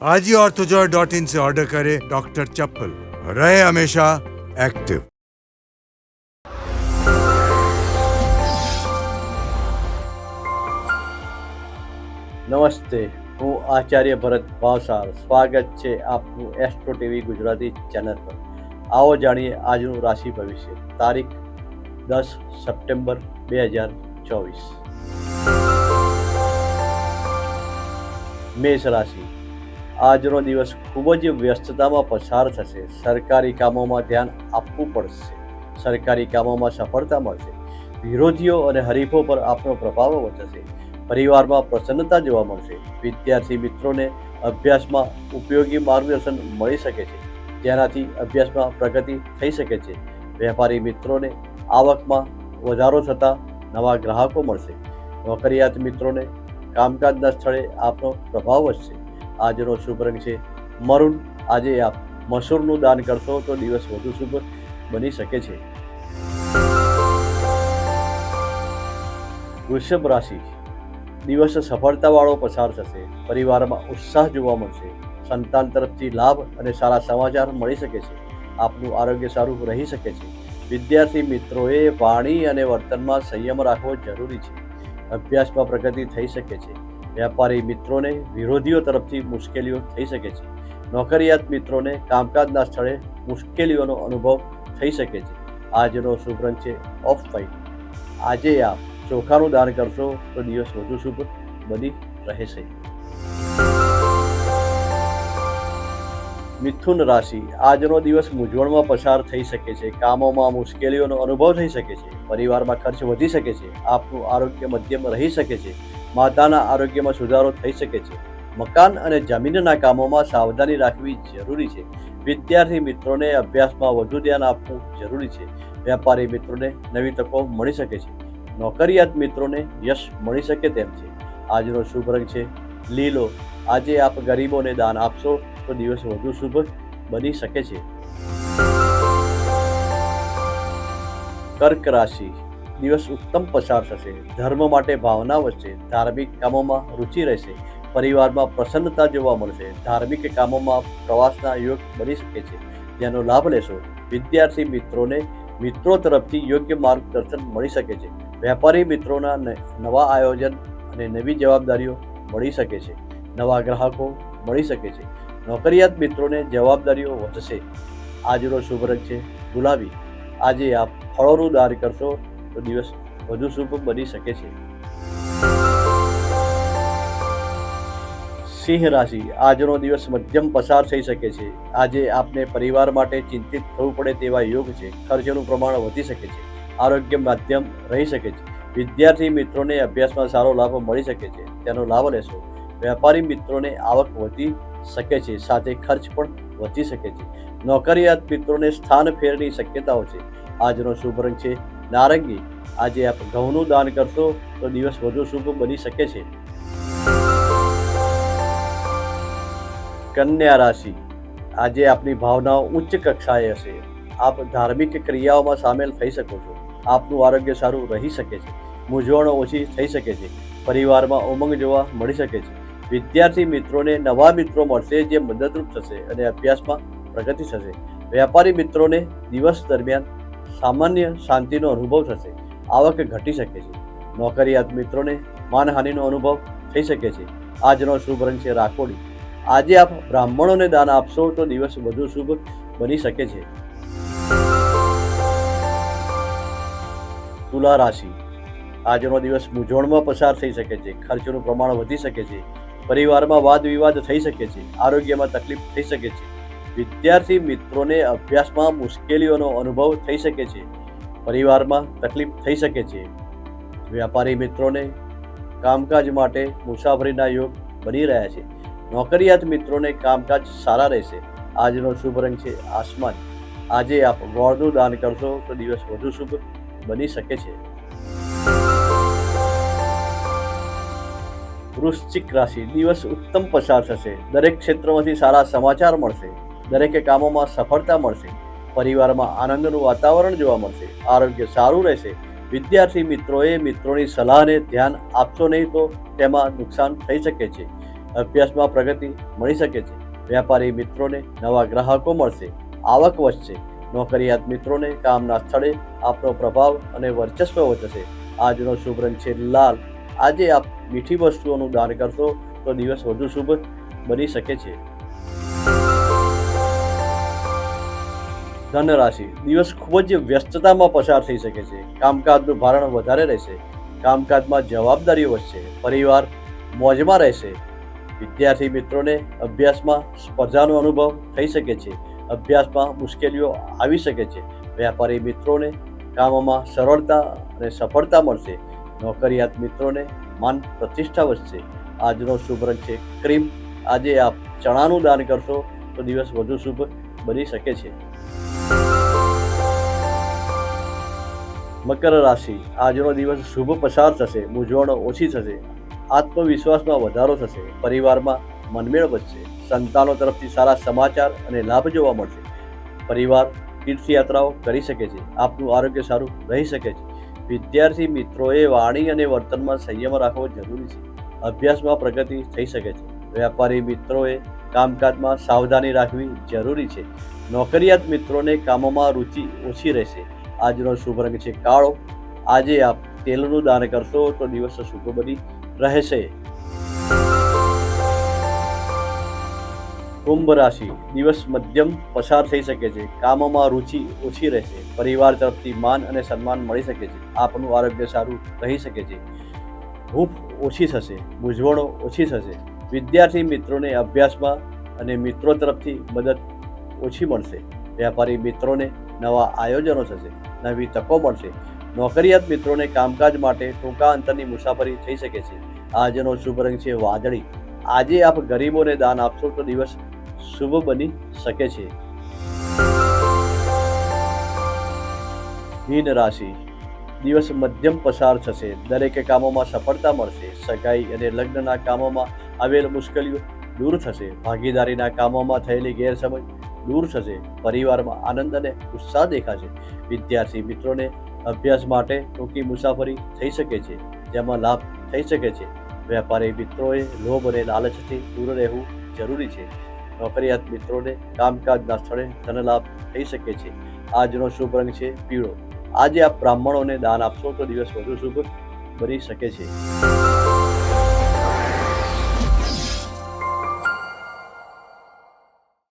आज ही ऑर्थोजॉय dot in से order करें डॉक्टर चप्पल रहे हमेशा एक्टिव નમસ્તે હું આચાર્ય ભરત ભાવસાર સ્વાગત છે આપનું એસ્ટ્રો ટીવી ગુજરાતી ચેનલ પર આવો જાણીએ આજનું રાશિ ભવિષ્ય તારીખ દસ સપ્ટેમ્બર બે હજાર ચોવીસ મેષ રાશિ આજનો દિવસ ખૂબ જ વ્યસ્તતામાં પસાર થશે. સરકારી કામોમાં ધ્યાન આપવું પડશે. સરકારી કામોમાં સફળતા મળશે. વિરોધીઓ અને હરીફો પર આપનો પ્રભાવ વધશે. પરિવારમાં પ્રસન્નતા જોવા મળશે. વિદ્યાર્થી મિત્રોને અભ્યાસમાં ઉપયોગી માર્ગદર્શન મળી શકે છે. જેનાથી અભ્યાસમાં પ્રગતિ થઈ શકે છે. વેપારી મિત્રોને આવકમાં વધારો થતાં નવા ગ્રાહકો મળશે. નોકરિયાત મિત્રોને કામકાજના સ્થળે આપનો પ્રભાવ વધશે. આજનો શુભ રંગ છે. મરૂન આજે આપ મસૂરનું દાન કરશો તો દિવસ વધુ શુભ બની શકે છે. વૃષભ રાશિ. દિવસ સફળતાવાળો પસાર થશે. પરિવારમાં ઉત્સાહ જોવા મળશે. સંતાન તરફથી લાભ અને સારા સમાચાર મળી શકે છે. આપનું આરોગ્ય સારું રહી શકે છે. વિદ્યાર્થી મિત્રોએ વાણી અને વર્તનમાં સંયમ રાખવો જરૂરી છે. અભ્યાસમાં પ્રગતિ થઈ શકે છે. વેપારી મિત્રોને, વિરોધીઓ તરફથી મુશ્કેલીઓ થઈ શકે છે. નોકરિયાત મિત્રોને કામકાજના સ્થળે મુશ્કેલીઓનો અનુભવ થઈ શકે છે. આજનો શુભ રંગ છે ઓફ વ્હાઇટ. આજે આપ ચોખાનું દાન કરશો તો દિવસ વધુ શુભ બની રહેશે. મિથુન રાશિ. આજનો દિવસ મૂંઝવણમાં પસાર થઈ શકે છે. કામોમાં મુશ્કેલીઓનો અનુભવ થઈ શકે છે. પરિવારમાં ખર્ચ વધી શકે છે. આપનું આરોગ્ય મધ્યમ રહી શકે છે. માતાના આરોગ્યમાં સુધારો થઈ શકે છે. મકાન અને જમીનના કામોમાં સાવધાની રાખવી જરૂરી છે. વિદ્યાર્થી મિત્રોને અભ્યાસમાં વધુ ધ્યાન આપવું જરૂરી છે. વેપારી મિત્રોને નવી તકો મળી શકે છે. નોકરિયાત મિત્રોને યશ મળી શકે તેમ છે. આજનો શુભ રંગ છે લીલો. આજે આપ ગરીબોને દાન આપશો તો દિવસ વધુ શુભ બની શકે છે. કર્ક રાશિ. દિવસ ઉત્તમ પસાર થશે. ધર્મ માટે ભાવના વધશે. ધાર્મિક કામોમાં રુચિ રહેશે. પરિવારમાં પ્રસન્નતા જોવા મળશે. ધાર્મિક કામોમાં પ્રવાસના યોગ બની શકે છે. જેનો લાભ લેશો. વિદ્યાર્થી મિત્રોને મિત્રો તરફથી યોગ્ય માર્ગદર્શન મળી શકે છે. વેપારી મિત્રોના નવા આયોજન અને નવી જવાબદારીઓ મળી શકે છે. નવા ગ્રાહકો મળી શકે છે. નોકરિયાત મિત્રોને જવાબદારીઓ વધશે. આજનો શુભ રંગ છે ગુલાબી. આજે આપ ફળોનું દાન કરશો. તો દિવસ વધુ શુભ બની શકે છે. સિંહ રાશિ, આજનો દિવસ મધ્યમ પસાર થઈ શકે છે. આજે આપને પરિવાર માટે ચિંતિત થવું પડે તેવા યોગ છે. ખર્ચનું પ્રમાણ વધી શકે છે. આરોગ્ય માધ્યમ રહી શકે છે. વિદ્યાર્થી મિત્રોને અભ્યાસમાં સારો લાભ મળી શકે છે. તેનો લાભ લેશો. વેપારી મિત્રોને આવક વધી શકે છે. સાથે ખર્ચ પણ વધી શકે છે. નોકરિયાત મિત્રોને સ્થાન ફેરની શક્યતાઓ છે. આજનો શુભ રંગ છે. નારંગી આજે આપ ઘઉંનું દાન કરશો તો દિવસ વધુ શુભ બની શકે છે. કન્યા રાશિ. આજે આપની ભાવનાઓ ઉચ્ચ કક્ષાએ હશે. આપ ધાર્મિક ક્રિયાઓમાં સામેલ થઈ શકો છો. આપનું આરોગ્ય સારું રહી શકે છે. મૂંઝવણો ઓછી થઈ શકે છે. પરિવારમાં ઉમંગ જોવા મળી શકે છે. વિદ્યાર્થી મિત્રોને નવા મિત્રો મળશે જે મદદરૂપ થશે અને અભ્યાસમાં પ્રગતિ થશે. વેપારી મિત્રોને દિવસ દરમિયાન સામાન્ય શાંતિનો અનુભવ થશે. આવક ઘટી શકે છે. નોકરિયાત મિત્રોને માનહાનિનો અનુભવ થઈ શકે છે. આજનો શુભ રંગ છે રાખોડી. આજે આપ બ્રાહ્મણોને દાન આપશો તો દિવસ વધુ શુભ બની શકે છે. તુલા રાશિ. આજનો દિવસ મૂંઝવણમાં પસાર થઈ શકે છે. ખર્ચનું પ્રમાણ વધી શકે છે. પરિવારમાં વાદ વિવાદ થઈ શકે છે. આરોગ્યમાં તકલીફ થઈ શકે છે. વિદ્યાર્થી મિત્રોને અભ્યાસમાં મુશ્કેલીઓનો અનુભવ થઈ શકે છે. પરિવારમાં તકલીફ થઈ શકે છે. વ્યાપારી મિત્રોને કામકાજ માટે મુસાફરીના યોગ બની રહ્યા છે. નોકરિયાત મિત્રોને કામકાજ સારા રહેશે. આજનો શુભ રંગ છે આસમાન. આજે આપ ગોળનું દાન કરશો તો દિવસ વધુ શુભ બની શકે છે. વૃશ્ચિક રાશિ દિવસ ઉત્તમ પસાર થશે. દરેક ક્ષેત્રમાંથી સારા સમાચાર મળશે. દરેક કામોમાં સફળતા મળશે. પરિવારમાં આનંદનું વાતાવરણ જોવા મળશે. આરોગ્ય સારું રહેશે. વિદ્યાર્થી મિત્રોએ મિત્રોની સલાહને ધ્યાન આપશો નહીં તો તેમાં નુકસાન થઈ શકે છે. અભ્યાસમાં પ્રગતિ મળી શકે છે. વેપારી મિત્રોને નવા ગ્રાહકો મળશે. આવક વધશે. નોકરિયાત મિત્રોને કામના સ્થળે આપનો પ્રભાવ અને વર્ચસ્વ વધશે. આજનો શુભ રંગ છે લાલ. આજે આપ મીઠી વસ્તુઓનું દાન કરશો તો દિવસ વધુ શુભ બની શકે છે. ધન રાશિ દિવસ ખૂબ જ વ્યસ્તતામાં પસાર થઈ શકે છે. કામકાજનું ભારણ વધારે રહેશે. કામકાજમાં જવાબદારીઓ વધશે. પરિવાર મોજમાં રહેશે. વિદ્યાર્થી મિત્રોને અભ્યાસમાં સ્પર્ધાનો અનુભવ થઈ શકે છે. અભ્યાસમાં મુશ્કેલીઓ આવી શકે છે. વેપારી મિત્રોને કામમાં સરળતા અને સફળતા મળશે. નોકરિયાત મિત્રોને માન પ્રતિષ્ઠા વધશે. આજનો શુભ રંગ છે ક્રીમ. આજે આપ ચણાનું દાન કરશો તો દિવસ વધુ શુભ બની શકે છે. મકર રાશિ. આજનો દિવસ શુભ પસાર થશે, મૂંઝવણો ઓછી થશે, આત્મવિશ્વાસમાં વધારો થશે, પરિવારમાં મનમેળ વધશે, સંતાનો તરફથી સારા સમાચાર અને લાભ જોવા મળશે. પરિવાર, તીર્થયાત્રાઓ કરી શકે છે, આપનું આરોગ્ય સારું રહી શકે છે. વિદ્યાર્થી મિત્રોએ વાણી અને વર્તનમાં સંયમ રાખવો જરૂરી છે. અભ્યાસમાં પ્રગતિ થઈ શકે છે. વેપારી મિત્રોએ કામકાજમાં સાવધાની રાખવી જરૂરી છે. નોકરિયાત મિત્રોને કામોમાં રુચિ ઓછી રહેશે. આજનો શુભ રંગ છે કાળો. આજે આપ તેલનું દાન કરશો તો દિવસ શુભ બની રહેશે. કુંભ રાશિ દિવસ મધ્યમ પસાર થઈ શકે છે. કામમાં રુચિ ઓછી રહેશે. પરિવાર તરફથી માન અને સન્માન મળી શકે છે. આપનું આરોગ્ય સારું રહી શકે છે. હૂંફ ઓછી થશે. મૂંઝવણો ઓછી થશે. વિદ્યાર્થી મિત્રોને અભ્યાસમાં અને મિત્રો તરફથી મદદ ઓછી મળશે. વેપારી મિત્રોને નવા આયોજનો થશે, નવી તકો મળશે. નોકરિયાત મિત્રોને કામકાજ માટે ટૂંકા અંતરની મુસાફરી થઈ શકે છે. આજનો શુભ રંગ છે વાદળી. આજે આપ ગરીબોને દાન આપશો તો દિવસ શુભ બની શકે છે. હીન રાશિ. દિવસ મધ્યમ પસાર થશે. દરેક કામોમાં સફળતા મળશે. સગાઈ અને લગ્નના કામોમાં આવેલ મુશ્કેલીઓ દૂર થશે. ભાગીદારીના કામોમાં થયેલી ગેરસમજ દૂર થશે. પરિવારમાં આનંદ અને ઉત્સાહ દેખાશે. વિદ્યાર્થી મિત્રોને અભ્યાસ માટે ટૂંકી મુસાફરી થઈ શકે છે. જેમાં લાભ થઈ શકે છે. વેપારી મિત્રોએ લોભ અને લાલચથી દૂર રહેવું જરૂરી છે. નોકરિયાત મિત્રોને કામકાજના સ્થળે ધનલાભ થઈ શકે છે. આજનો શુભ રંગ છે પીળો. આજે આપ બ્રાહ્મણોને દાન આપશો તો દિવસ વધુ શુભ બની શકે છે.